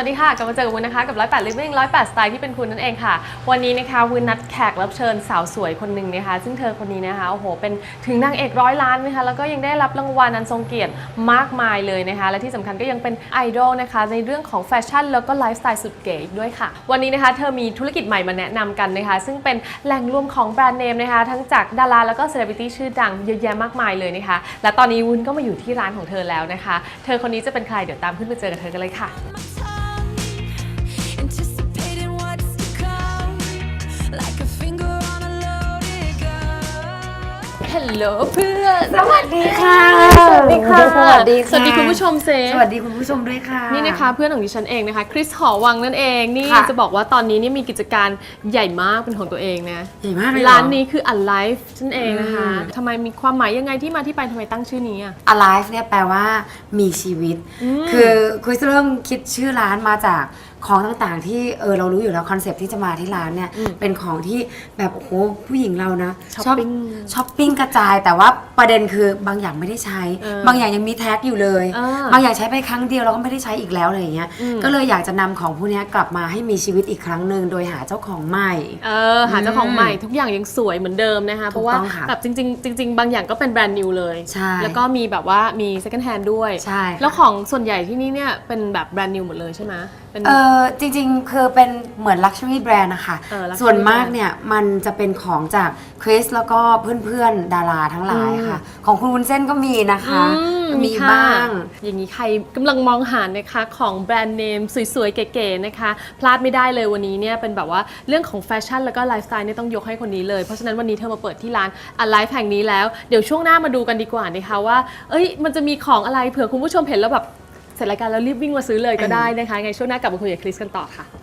สวัสดีค่ะกลับมาเจอกับวุ้นนะคะกับ108 Living 108 Style ที่เป็นคุณนั่นเองค่ะ วันนี้นะคะวุ้นนัดแขกรับเชิญสาวสวยคนหนึ่งนะคะซึ่งเธอคนนี้นะคะโอ้โหเป็นถึงนางเอกร้อยล้านนะคะแล้วก็ยังได้รับรางวัลอันทรงเกียรติมากมายเลยนะคะ และที่สำคัญก็ยังเป็นไอดอลนะคะในเรื่องของแฟชั่นแล้วก็ไลฟ์สไตล์สุดเก๋อีกด้วยค่ะ วันนี้นะคะเธอมีธุรกิจใหม่มาแนะนำกันนะคะ ซึ่งเป็นแหล่งรวมของแบรนด์เนมนะคะทั้งจากดาราแล้วก็เซเลบริตี้ชื่อดังเยอะแยะมากมายเลยนะคะ และตอนนี้วุ้นก็มาอยู่ที่ร้านของเธอแล้วนะคะ เธอคนนี้จะเป็นใครเดี๋ยวตามขึ้นไปเจอกับเธอกันเลยค่ะ ลโหลเพื่อนสวัสดีค่ะ สวัสดีค่ะ สวัสดีค่ะ สวัสดีคุณผู้ชมเซสวัสดีคุณผู้ชมด้วยค่ะ นี่นะคะเพื่อนของดิฉันเองนะคะคริสหอวังนั่นเองนี่ค่ะ จะบอกว่าตอนนี้นี่มีกิจการใหญ่มากเป็นของตัวเองนะใหญ่มากเลยเหรอร้านนี้คือ Alive นั่นเองนะคะอืม ทำไมมีความหมายยังไงที่มาที่ไปทำไมตั้งชื่อนี้อะ alive เนี่ยแปลว่ามีชีวิตคือคุยเริ่มคิดชื่อร้านมาจาก ของต่างๆ ที่เออเรารู้อยู่แล้วคอนเซปต์ที่จะมาที่ร้านเนี่ยเป็นของที่แบบโอ้โหผู้หญิงเรานะช้อปปิ้งช้อปปิ้งกระจายแต่ว่าประเด็นคือบางอย่างไม่ได้ใช้เออบางอย่างยังมีแท็กอยู่เลยเออบางอย่างใช้ไปครั้งเดียวเราก็ไม่ได้ใช้อีกแล้วอะไรอย่างเงี้ยอืมก็เลยอยากจะนำของพวกเนี้ยกลับมาให้มีชีวิตอีกครั้งหนึ่งโดยหาเจ้าของใหม่เออหาเจ้าของใหม่ทุกอย่างยังสวยเหมือนเดิมนะคะเพราะว่าถูกต้องค่ะแบบจริง ๆ จริง ๆ บางอย่างก็เป็นแบรนด์นิวเลยใช่แล้วก็มีแบบว่ามี second hand ด้วยใช่ค่ะแล้วของส่วนใหญ่ที่นี่เนี่ยเป็นแบบแบรนด์นิวหมดเลยใช่ไหมเป็นเออจริงๆ คือเป็นเหมือน Luxury Brand นะคะ เออ luxury ส่วนมากเนี่ย มันจะเป็นของจากคริสแล้วก็เพื่อนๆ ดาราทั้งหลายค่ะ ของคุณวุ้นเส้นก็มีนะคะ อืมมีค่ะบ้าง อย่างนี้ใครกำลังมองหานะคะของแบรนด์เนมสวยๆ เก๋ๆนะคะ พลาดไม่ได้เลยวันนี้เนี่ยเป็นแบบว่าเรื่องของแฟชั่นแล้วก็ไลฟ์สไตล์เนี่ยต้องยกให้คนนี้เลย เพราะฉะนั้นวันนี้เธอมาเปิดที่ร้าน Alive แห่งนี้แล้ว เดี๋ยวช่วงหน้ามาดูกันดีกว่านะคะว่า เอ้ยมันจะมีของอะไรเผื่อคุณผู้ชมเห็นแล้วแบบ เสร็จรายการแล้วรีบวิ่งมาซื้อเลยก็ได้นะคะไงช่วงหน้ากลับมาคุยกับคริสกันต่อค่ะ